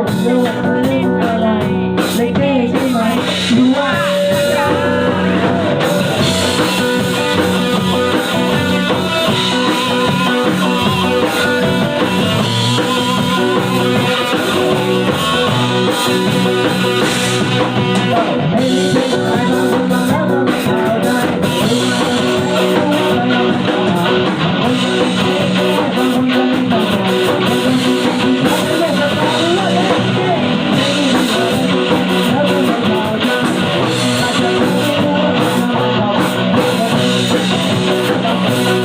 ผมเลือกเล่อะไรเด้ใช่ไหมดูว่าไม่ oh